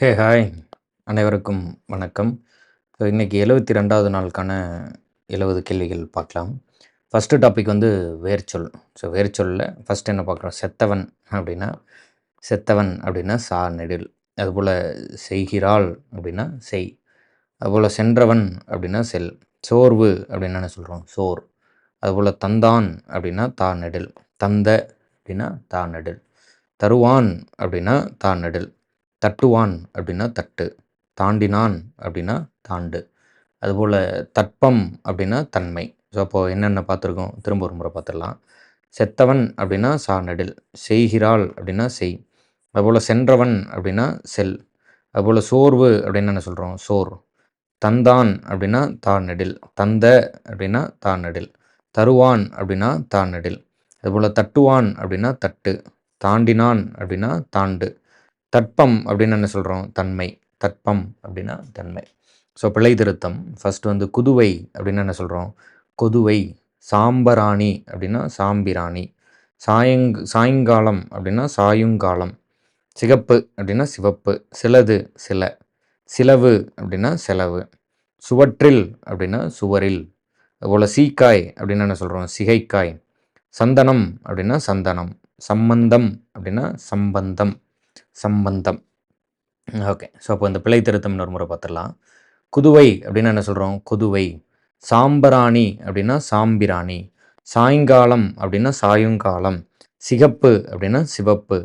Hey hi. அனைவருக்கும் வணக்கம். So இன்றைக்கி எழுபத்தி ரெண்டாவது நாளுக்கான எழுபது கேள்விகள் பார்க்கலாம். ஃபஸ்ட்டு டாபிக் வந்து வேர்ச்சொல். ஸோ வேர்ச்சொல்லில் ஃபஸ்ட் என்ன பார்க்குறோம்? செத்தவன் அப்படின்னா செத்தவன் அப்படின்னா சா நெடில். அதுபோல் செய்கிறாள் அப்படின்னா செய். அதுபோல் சென்றவன் அப்படின்னா செல். சோர்வு அப்படின்னு என்ன சொல்கிறோம் சோர். அதுபோல் தந்தான் அப்படின்னா தா நெடில். தந்த அப்படின்னா தா நெடில். தருவான் அப்படின்னா தா நெடில். தட்டுவான் அப்படின்னா தட்டு தாண்டினான் அப்படின்னா தாண்டு. அதுபோல் தட்பம் அப்படின்னா தன்மை. ஸோ அப்போது என்னென்ன பார்த்துருக்கோம்? திரும்ப ஒரு முறை பார்த்துடலாம். செத்தவன் அப்படின்னா சா நெடில் செய்கிறாள் அப்படின்னா செய். அதுபோல் சென்றவன் அப்படின்னா செல். அதுபோல் சோர்வு அப்படின்னு என்ன சொல்கிறோம் சோர். தந்தான் அப்படின்னா தா நெடில் தந்த அப்படின்னா தா நெடில் தருவான் அப்படின்னா தா நெடில் அதுபோல் தட்டுவான் அப்படின்னா தட்டு தாண்டினான் அப்படின்னா தாண்டு. தட்பம் அப்படின்னு என்ன சொல்கிறோம் தன்மை. தட்பம் அப்படின்னா தன்மை. ஸோ பிழை திருத்தம். ஃபஸ்ட்டு வந்து குதுவை அப்படின்னு என்ன சொல்கிறோம் கொதுவை. சாம்பராணி அப்படின்னா சாம்பிராணி. சாயங் சாயங்காலம் அப்படின்னா சாயுங்காலம். சிகப்பு அப்படின்னா சிவப்பு. சிலது சில. சிலவு அப்படின்னா செலவு. சுவற்றில் அப்படின்னா சுவரில். அதுபோல் சீக்காய் அப்படின்னு என்ன சொல்கிறோம் சிகைக்காய். சந்தனம் அப்படின்னா சந்தனம். சம்பந்தம் அப்படின்னா சம்பந்தம். சம்பந்தம். ஓகே. ஸோ அப்போ இந்த பிழை திருத்தம்னு ஒரு முறை பார்த்துடலாம். குதுவை அப்படின்னு என்ன சொல்கிறோம் குதுவை. சாம்பராணி அப்படின்னா சாம்பிராணி. சாயங்காலம் அப்படின்னா சாயுங்காலம். சிகப்பு அப்படின்னா சிவப்பு.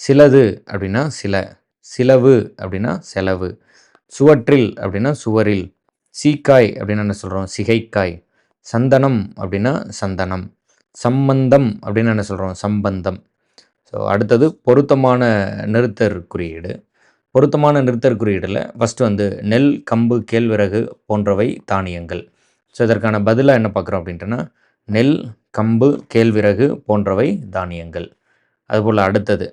சிலது அப்படின்னா சில. சிலவு அப்படின்னா செலவு. சுவற்றில் அப்படின்னா சுவரில். சீக்காய் அப்படின்னு என்ன சொல்கிறோம் சிகைக்காய். சந்தனம் அப்படின்னா சந்தனம். சம்பந்தம் அப்படின்னு என்ன சொல்கிறோம் சம்பந்தம். ஸோ அடுத்தது பொருத்தமான நிறுத்தர் குறியீடு. பொருத்தமான நிறுத்தர் குறியீடில் ஃபஸ்ட்டு வந்து நெல் கம்பு கேழ்விறகு போன்றவை தானியங்கள். ஸோ இதற்கான பதிலாக என்ன பார்க்குறோம் அப்படின்ட்டுனா நெல் கம்பு கேழ்விறகு போன்றவை தானியங்கள். அதுபோல் அடுத்தது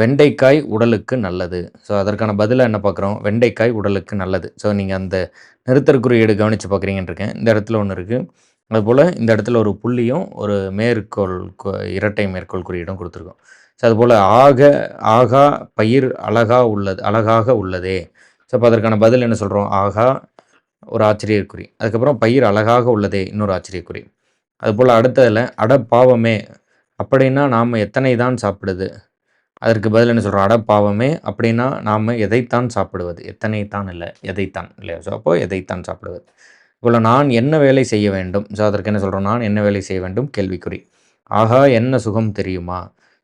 வெண்டைக்காய் உடலுக்கு நல்லது. ஸோ அதற்கான பதிலாக என்ன பார்க்குறோம் வெண்டைக்காய் உடலுக்கு நல்லது. ஸோ நீங்கள் அந்த நிறுத்தர் குறியீடு கவனித்து பார்க்குறீங்கன்னு இருக்கேன். இந்த இடத்துல ஒன்று இருக்குது அதுபோல் இந்த இடத்துல ஒரு புள்ளியும் ஒரு மேற்கோள் இரட்டை மேற்கோள் குறியீடும் கொடுத்துருக்கோம். ஸோ அதுபோல் ஆக ஆகா பயிர் அழகா உள்ளது அழகாக உள்ளதே. ஸோ அப்போ அதற்கான பதில் என்ன சொல்கிறோம் ஆகா ஒரு ஆச்சரியக்குறி. அதுக்கப்புறம் பயிர் அழகாக உள்ளதே இன்னொரு ஆச்சரியக்குறி. அதுபோல் அடுத்ததில் அட பாவமே அப்படின்னா நாம் எத்தனை தான் சாப்பிடுது? அதற்கு பதில் என்ன சொல்கிறோம் அட பாவமே அப்படின்னா நாம் எதைத்தான் சாப்பிடுவது? எத்தனை தான் இல்லை எதைத்தான் இல்லையா? ஸோ அப்போது எதைத்தான் சாப்பிடுவது? இவ்வளோ நான் என்ன வேலை செய்ய வேண்டும்? ஸோ அதற்கு என்ன சொல்கிறோம் நான் என்ன வேலை செய்ய வேண்டும்? கேள்விக்குறி. ஆகா என்ன சுகம் தெரியுமா?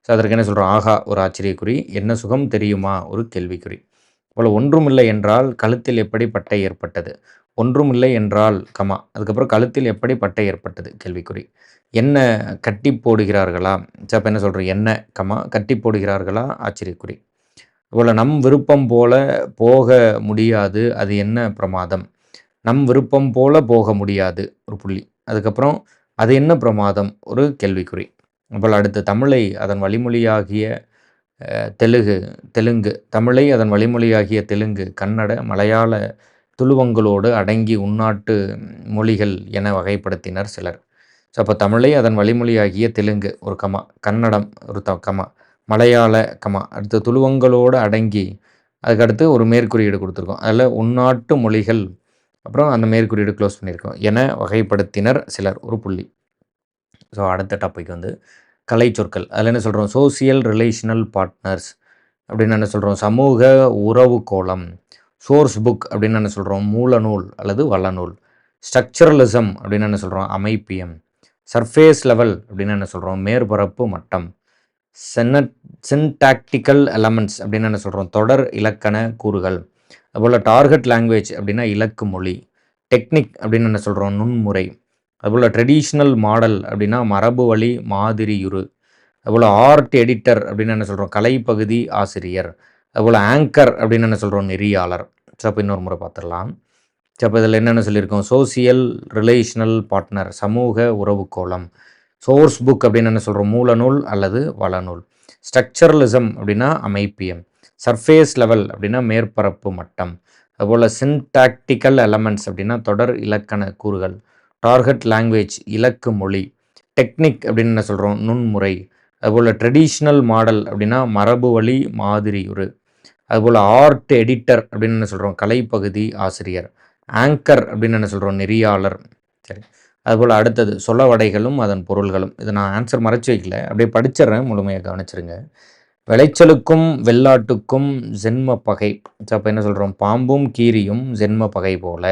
ஸோ அதற்கு என்ன சொல்கிறோம் ஆகா ஒரு ஆச்சரியக்குறி. என்ன சுகம் தெரியுமா? ஒரு கேள்விக்குறி. போல் ஒன்றுமில்லை என்றால் கழுத்தில் எப்படி பட்டை ஏற்பட்டது? ஒன்றுமில்லை என்றால் கமா அதுக்கப்புறம் கழுத்தில் எப்படி பட்டை ஏற்பட்டது? கேள்விக்குறி. என்ன கட்டி போடுகிறார்களா? அப்போ என்ன சொல்கிறோம் என்ன கமா கட்டி போடுகிறார்களா? ஆச்சரியக்குறி. போல் நம் விருப்பம் போல போக முடியாது. அது என்ன பிரமாதம்? நம் விருப்பம் போல போக முடியாது. ஒரு புள்ளி. அதுக்கப்புறம் அது என்ன பிரமாதம்? ஒரு கேள்விக்குறி. அப்போல் அடுத்து தமிழை அதன் வழிமொழியாகிய தெலுங்கு தெலுங்கு தமிழை அதன் வழிமொழியாகிய தெலுங்கு கன்னட மலையாள துளுவங்களோடு அடங்கி உள்நாட்டு மொழிகள் என வகைப்படுத்தினர் சிலர். ஸோ அப்போ தமிழை அதன் வழிமொழியாகிய தெலுங்கு ஒரு கமா கன்னடம் ஒரு த கமா மலையாள கமா அடுத்து துளுவங்களோடு அடங்கி அதுக்கடுத்து ஒரு மேற்குறியீடு கொடுத்துருக்கோம். அதில் உள்நாட்டு மொழிகள் அப்புறம் அந்த மேற்குறியீடு க்ளோஸ் பண்ணியிருக்கோம் என வகைப்படுத்தினர் சிலர் ஒரு புள்ளி. ஸோ அடுத்த டாபிக் வந்து கலை சொற்கள். அதில் என்ன சொல்கிறோம் சோசியல் ரிலேஷனல் பார்ட்னர்ஸ் அப்படின்னு என்ன சொல்கிறோம் சமூக உறவு கோலம் சோர்ஸ் புக் அப்படின்னு என்ன சொல்கிறோம் மூலநூல் அல்லது வளநூல். ஸ்ட்ரக்சரலிசம் அப்படின்னு என்ன சொல்கிறோம் அமைப்பியம். சர்ஃபேஸ் லெவல் அப்படின்னு என்ன சொல்கிறோம் மேற்பரப்பு மட்டம். சென்ன சின்டாக்டிக்கல் எலமெண்ட்ஸ் அப்படின்னு என்ன சொல்கிறோம் தொடர் இலக்கண கூறுகள். அதுபோல் டார்கெட் லாங்குவேஜ் அப்படின்னா இலக்கு மொழி. டெக்னிக் அப்படின்னு என்ன சொல்கிறோம் நுண்முறை. அதுபோல் ட்ரெடிஷ்னல் மாடல் அப்படின்னா மரபு வழி மாதிரியுரு அதுபோல் ஆர்ட் எடிட்டர் அப்படின்னு என்ன சொல்கிறோம் கலைப்பகுதி ஆசிரியர். அதுபோல் ஆங்கர் அப்படின்னு என்ன சொல்கிறோம் நெறியாளர். ஸோ அப்போ இன்னொரு முறை பார்த்துடலாம். ஸோ அப்போ இதில் என்னென்ன சொல்லியிருக்கோம்? சோசியல் ரிலேஷனல் பார்ட்னர் சமூக உறவுக்கோளம். சோர்ஸ் புக் அப்படின்னு என்ன சொல்கிறோம் மூலநூல் அல்லது வளநூல். ஸ்ட்ரக்சரலிசம் அப்படின்னா அமைப்பியம். சர்ஃபேஸ் லெவல் அப்படின்னா மேற்பரப்பு மட்டம். அதுபோல் சின்டாக்டிக்கல் எலமெண்ட்ஸ் அப்படின்னா தொடர் இலக்கண கூறுகள். டார்கெட் லாங்குவேஜ் இலக்கு மொழி டெக்னிக் அப்படின்னு என்ன சொல்கிறோம் நுண்முறை. அதுபோல் ட்ரெடிஷ்னல் மாடல் அப்படின்னா மரபு வழி மாதிரி ஒரு. அதுபோல் ஆர்ட் எடிட்டர் அப்படின்னு என்ன சொல்கிறோம் கலைப்பகுதி ஆசிரியர். ஆங்கர் அப்படின்னு என்ன சொல்கிறோம் நெறியாளர். சரி. அதுபோல் அடுத்தது சொலவடைகளும் அதன் பொருள்களும். இதை நான் ஆன்சர் மறைச்சி வைக்கல. அப்படியே படிச்சிடுறேன். முழுமையாக கவனிச்சிருங்க. விளைச்சலுக்கும் வெள்ளாட்டுக்கும் ஜென்ம பகை. அப்போ என்ன சொல்கிறோம் பாம்பும் கீரியும் ஜென்ம பகை போல.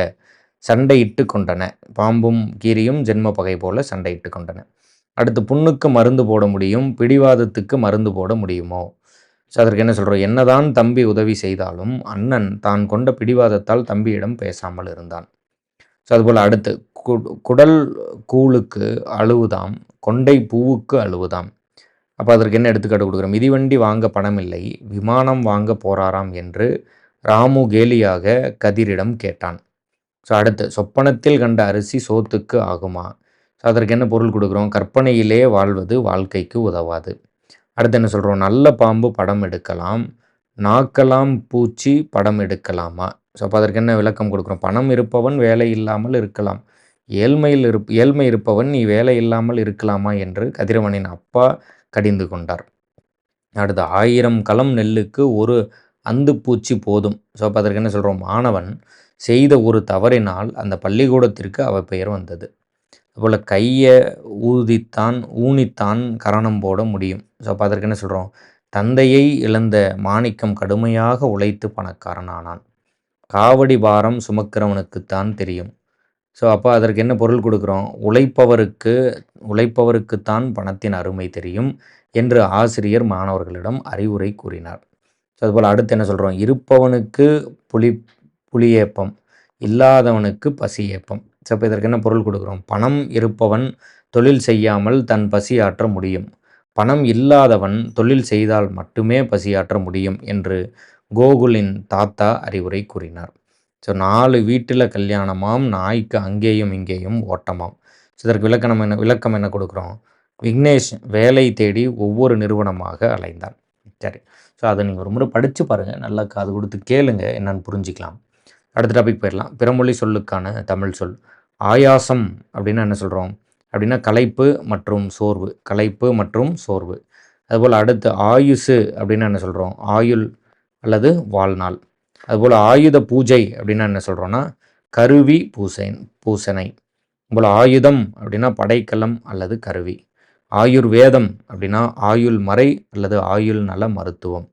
சண்டையிட்டு கொண்டன. பாம்பும் கீரியும் ஜென்ம பகை போல சண்டையிட்டு கொண்டன. அடுத்து புண்ணுக்கு மருந்து போட முடியும் பிடிவாதத்துக்கு மருந்து போட முடியுமோ? ஸோ அதற்கு என்ன சொல்கிறோம் என்னதான் தம்பி உதவி செய்தாலும் அண்ணன் தான் கொண்ட பிடிவாதத்தால் தம்பியிடம் பேசாமல் இருந்தான். ஸோ அதுபோல் அடுத்து குடல் கூழுக்கு அழுவுதாம் கொண்டை பூவுக்கு அழுவுதாம். அப்போ அதற்கு என்ன எடுத்துக்காட்டு கொடுக்குறோம்? மிதிவண்டி வாங்க பணமில்லை விமானம் வாங்க போறாராம் என்று ராமு கேலியாக கதிரிடம் கேட்டான். ஸோ அடுத்து சொப்பனத்தில் கண்ட அரிசி சோத்துக்கு ஆகுமா? ஸோ அதற்கு என்ன பொருள் கொடுக்குறோம்? கற்பனையிலே வாழ்வது வாழ்க்கைக்கு உதவாது. அடுத்து என்ன சொல்கிறோம் நல்ல பாம்பு படம் எடுக்கலாம். நாக்கலாம் பூச்சி படம் எடுக்கலாமா? ஸோ அப்போ அதற்கு என்ன விளக்கம் கொடுக்குறோம்? பணம் இருப்பவன் வேலை இல்லாமல் இருக்கலாம். ஏழ்மையில் இருப் ஏழ்மை இருப்பவன் நீ வேலை இல்லாமல் இருக்கலாமா? என்று கதிரவனின் அப்பா கடிந்து கொண்டார். அடுத்து ஆயிரம் களம் நெல்லுக்கு ஒரு அந்து பூச்சி போதும். ஸோ அப்போ அதற்கு என்ன சொல்கிறோம் மாணவன் செய்த ஒரு தவறினால் அந்த பள்ளிக்கூடத்திற்கு அவ பெயர் வந்தது. அதுபோல் கையை ஊதித்தான் ஊனித்தான் கரணம் போட முடியும். ஸோ அப்போ அதற்கு என்ன சொல்கிறோம் தந்தையை இழந்த மாணிக்கம் கடுமையாக உழைத்து பணக்காரனானான். காவடி பாரம் சுமக்கிறவனுக்குத்தான் தெரியும். ஸோ அப்போ அதற்கு என்ன பொருள் கொடுக்குறோம்? உழைப்பவருக்கு உழைப்பவருக்குத்தான் பணத்தின் அருமை தெரியும் என்று ஆசிரியர் மாணவர்களிடம் அறிவுரை கூறினார். ஸோ அதுபோல் அடுத்து என்ன சொல்கிறோம் இருப்பவனுக்கு புலி புலியேப்பம் இல்லாதவனுக்கு பசி ஏப்பம் ஸோ இப்போ இதற்கு என்ன பொருள் கொடுக்குறோம்? பணம் இருப்பவன் தொழில் செய்யாமல் தன் பசியாற்ற முடியும். பணம் இல்லாதவன் தொழில் செய்தால் மட்டுமே பசியாற்ற முடியும் என்று கோகுலின் தாத்தா அறிவுரை கூறினார். ஸோ நாலு வீட்டில் கல்யாணமாம் நாய்க்கு அங்கேயும் இங்கேயும் ஓட்டமாம். ஸோ இதற்கு விளக்கணம் என்ன விளக்கம் என்ன கொடுக்குறோம்? விக்னேஷ் வேலை தேடி ஒவ்வொரு நிறுவனமாக அலைந்தான் சரி. ஸோ அதை நீங்கள் ஒரு முறை படித்து பாருங்கள் நல்லா காது கொடுத்து கேளுங்க. என்னன்னு புரிஞ்சிக்கலாம். அடுத்த டாபிக் போயிடலாம். பிறமொழி சொல்லுக்கான தமிழ் சொல். ஆயாசம் அப்படின்னா என்ன சொல்கிறோம் அப்படின்னா கலைப்பு மற்றும் சோர்வு. கலைப்பு மற்றும் சோர்வு. அதுபோல் அடுத்து ஆயுசு அப்படின்னு என்ன சொல்கிறோம் ஆயுள் அல்லது வாழ்நாள். அதுபோல் ஆயுத பூஜை அப்படின்னா என்ன சொல்கிறோன்னா கருவி பூசை பூசனை போல் ஆயுதம் அப்படின்னா படைக்கலம் அல்லது கருவி. ஆயுர்வேதம் அப்படின்னா ஆயுள் மறை அல்லது ஆயுள் நல மருத்துவம்.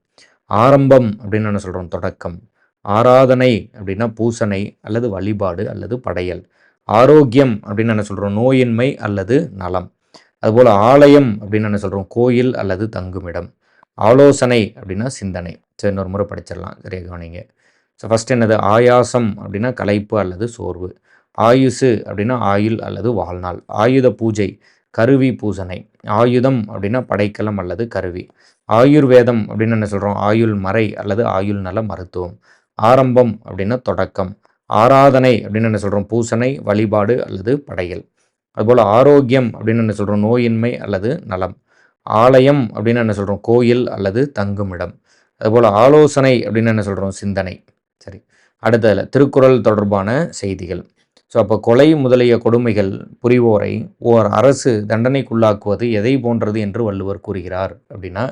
ஆரம்பம் அப்படின்னு என்ன சொல்கிறோம் தொடக்கம். ஆராதனை அப்படின்னா பூசனை அல்லது வழிபாடு அல்லது படையல். ஆரோக்கியம் அப்படின்னு என்ன சொல்கிறோம் நோயின்மை அல்லது நலம். அதுபோல் ஆலயம் அப்படின்னு என்ன சொல்கிறோம் கோயில் அல்லது தங்குமிடம். ஆலோசனை அப்படின்னா சிந்தனை. சரி இன்னொரு முறை படிச்சிடலாம் சரியா கவனிங்க. ஸோ ஃபஸ்ட் என்னது? ஆயாசம் அப்படின்னா கலைப்பு அல்லது சோர்வு. ஆயுசு அப்படின்னா ஆயுள் அல்லது வாழ்நாள். ஆயுத பூஜை கருவி பூசனை ஆயுதம் அப்படின்னா படைக்கலம் அல்லது கருவி. ஆயுர்வேதம் அப்படின்னு என்ன சொல்கிறோம் ஆயுள் மறை அல்லது ஆயுள் நல மருத்துவம். ஆரம்பம் அப்படின்னா தொடக்கம். ஆராதனை அப்படின்னு என்ன சொல்கிறோம் பூசனை வழிபாடு அல்லது படையல். அதுபோல் ஆரோக்கியம் அப்படின்னு என்ன சொல்கிறோம் நோயின்மை அல்லது நலம். ஆலயம் அப்படின்னு என்ன சொல்கிறோம் கோயில் அல்லது தங்குமிடம். அதுபோல் ஆலோசனை அப்படின்னு என்ன சொல்கிறோம் சிந்தனை. சரி. அடுத்ததில் திருக்குறள் தொடர்பான செய்திகள். ஸோ அப்போ கொலை முதலிய கொடுமைகள் புரிவோரை ஓர் அரசு தண்டனைக்குள்ளாக்குவது எதை போன்றது என்று வள்ளுவர் கூறுகிறார் அப்படின்னா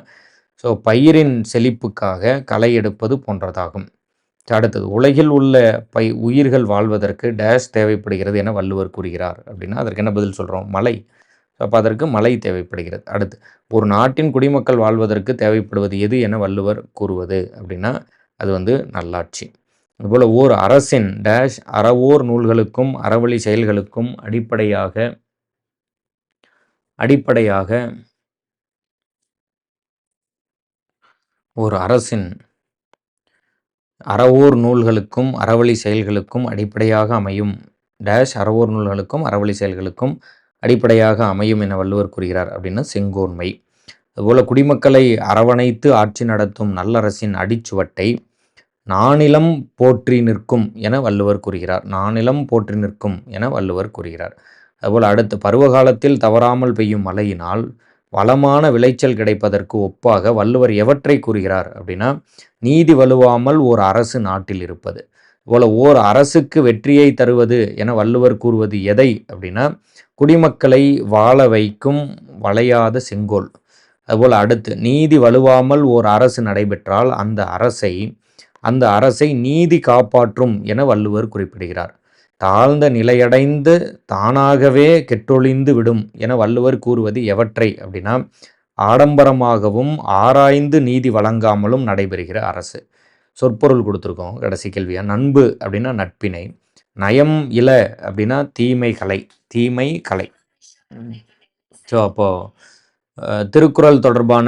ஸோ பயிரின் செழிப்புக்காக களை எடுப்பது போன்றதாகும். அடுத்தது உலகில் உள்ள பை உயிர்கள் வாழ்வதற்கு டேஷ் தேவைப்படுகிறது என வள்ளுவர் கூறுகிறார் அப்படின்னா அதற்கு என்ன பதில் சொல்கிறோம் மலை. அப்போ அதற்கு மழை தேவைப்படுகிறது. அடுத்து ஒரு நாட்டின் குடிமக்கள் வாழ்வதற்கு தேவைப்படுவது எது என வள்ளுவர் கூறுவது அப்படின்னா அது வந்து நல்லாட்சி. அதுபோல் ஓர் அரசின் டேஷ் அறவோர் நூல்களுக்கும் அறவழி செயல்களுக்கும் அடிப்படையாக அடிப்படையாக ஒரு அரசின் அறவோர் நூல்களுக்கும் அறவழி செயல்களுக்கும் அடிப்படையாக அமையும். டேஷ் அறவோர் நூல்களுக்கும் அறவழி செயல்களுக்கும் அடிப்படையாக அமையும் என வள்ளுவர் கூறுகிறார் அப்படின்னா செங்கோன்மை. அதுபோல் குடிமக்களை அரவணைத்து ஆட்சி நடத்தும் நல்லரசின் அடிச்சுவட்டை நானிலம் போற்றி நிற்கும் என வள்ளுவர் கூறுகிறார். நானிலம் போற்றி நிற்கும் என வள்ளுவர் கூறுகிறார். அதுபோல் அடுத்து பருவகாலத்தில் தவறாமல் பெய்யும் மழையினால் வளமான விளைச்சல் கிடைப்பதற்கு ஒப்பாக வள்ளுவர் எவற்றை கூறுகிறார் அப்படின்னா நீதி வலுவாமல் ஓர் அரசு நாட்டில் இருப்பது. போல ஓர் அரசுக்கு வெற்றியை தருவது என வள்ளுவர் கூறுவது எதை அப்படின்னா குடிமக்களை வாழ வைக்கும் வளையாத செங்கோல். அதுபோல் அடுத்து நீதி வலுவாமல் ஓர் அரசு நடைபெற்றால் அந்த அரசை அந்த அரசை நீதி காப்பாற்றும் என வள்ளுவர் குறிப்பிடுகிறார். தாழ்ந்த நிலையடைந்து தானாகவே கெட்டொழிந்து விடும் என வள்ளுவர் கூறுவது எவற்றை அப்படின்னா ஆடம்பரமாகவும் ஆராய்ந்து நீதி வழங்காமலும் நடைபெறுகிற அரசு. சொற்பொருள் கொடுத்துருக்கோம் கடைசி கேள்வியாக நண்பு அப்படின்னா நட்பினை நயம் இல அப்படின்னா தீமை கலை தீமை கலை. ஸோ அப்போது திருக்குறள் தொடர்பான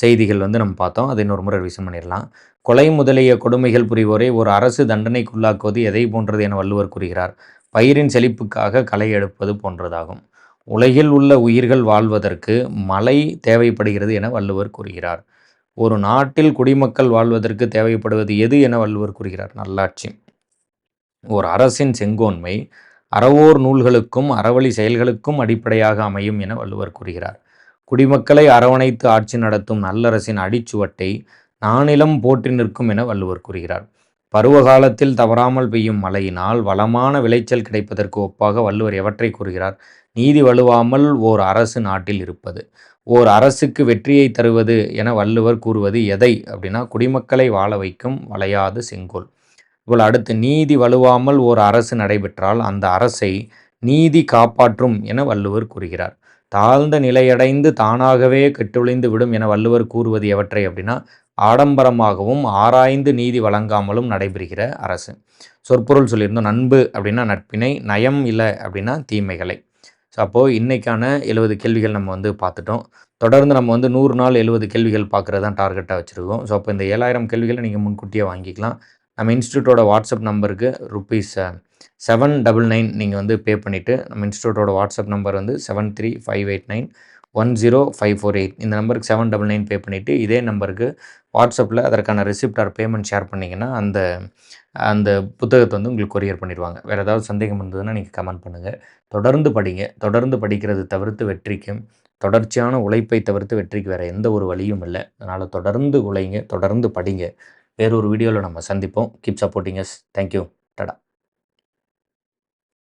செய்திகள் வந்து நம்ம பார்த்தோம். அதை இன்னொரு முறை ரிவிஷன் பண்ணிடலாம். கொலை முதலிய கொடுமைகள் புரிவோரை ஒரு அரசு தண்டனைக்குள்ளாக்குவது எதை போன்றது என வள்ளுவர் கூறுகிறார். பயிரின் செழிப்புக்காக களை எடுப்பது போன்றதாகும். உலகில் உள்ள உயிர்கள் வாழ்வதற்கு மழை தேவைப்படுகிறது என வள்ளுவர் கூறுகிறார். ஒரு நாட்டில் குடிமக்கள் வாழ்வதற்கு தேவைப்படுவது எது என வள்ளுவர் கூறுகிறார். நல்லாட்சி. ஒரு அரசின் செங்கோன்மை அறவோர் நூல்களுக்கும் அறவழி செயல்களுக்கும் அடிப்படையாக அமையும் என வள்ளுவர் கூறுகிறார். குடிமக்களை அரவணைத்து ஆட்சி நடத்தும் நல்லரசின் அடிச்சுவட்டை நானிலம் போற்றி நிற்கும் என வள்ளுவர் கூறுகிறார். பருவகாலத்தில் தவறாமல் பெய்யும் மழையினால் வளமான விளைச்சல் கிடைப்பதற்கு ஒப்பாக வள்ளுவர் எவற்றை கூறுகிறார்? நீதி வலுவாமல் ஓர் அரசு நாட்டில் இருப்பது. ஓர் அரசுக்கு வெற்றியை தருவது என வள்ளுவர் கூறுவது எதை? அப்படின்னா குடிமக்களை வாழ வைக்கும் வளையாது செங்கோல். இவள் அடுத்து நீதி வலுவாமல் ஓர் அரசு நடைபெற்றால் அந்த அரசை நீதி காப்பாற்றும் என வள்ளுவர் கூறுகிறார். தாழ்ந்த நிலையடைந்து தானாகவே கெட்டொழிந்து விடும் என வள்ளுவர் கூறுவது எவற்றை அப்படின்னா ஆடம்பரமாகவும் ஆராய்ந்து நீதி வழங்காமலும் நடைபெறுகிற அரசு. சொற்பொருள் சொல்லியிருந்தோம் நண்பு அப்படின்னா நட்பினை நயம் இல்லை அப்படின்னா தீமைகளை. ஸோ அப்போது இன்றைக்கான எழுபது கேள்விகள் நம்ம வந்து பார்த்துட்டோம். தொடர்ந்து நம்ம வந்து நூறு நாள் எழுபது கேள்விகள் பார்க்குறது தான் டார்கெட்டாக வச்சுருக்கோம். ஸோ அப்போ இந்த ஏழாயிரம் கேள்விகளை நீங்கள் முன்கூட்டியே வாங்கிக்கலாம். நம்ம இன்ஸ்டியூட்டோட வாட்ஸ்அப் நம்பருக்கு ருப்பீஸ் செவன் டபுள் நைன் நீங்கள் வந்து பே பண்ணிவிட்டு நம்ம இன்ஸ்டியூட்டோட வாட்ஸ்அப் நம்பர் வந்து seven three five eight nine one zero five four eight இந்த நம்பருக்கு செவன் டபுள் நைன் பே பண்ணிவிட்டு இதே நம்பருக்கு வாட்ஸ்அப்பில் அதற்கான ரிசிப்ட் ஆர் பேமெண்ட் ஷேர் பண்ணிங்கன்னா அந்த அந்த புத்தகத்தை வந்து உங்களுக்கு கொரியர் பண்ணிடுவாங்க. வேறு ஏதாவது சந்தேகம் இருந்ததுன்னா நீங்கள் கமெண்ட் பண்ணுங்கள் தொடர்ந்து படிங்க. தொடர்ந்து படிக்கிறது தவிர்த்து வெற்றிக்கும். தொடர்ச்சியான உழைப்பை தவிர்த்து வெற்றிக்கு வேறு எந்த ஒரு வழியும் இல்லை. அதனால் தொடர்ந்து உழைங்க தொடர்ந்து படிங்க. வேறொரு வீடியோவில் நம்ம சந்திப்போம். கீப் சப்போர்ட்டிங் எஸ் தேங்க்யூ டடா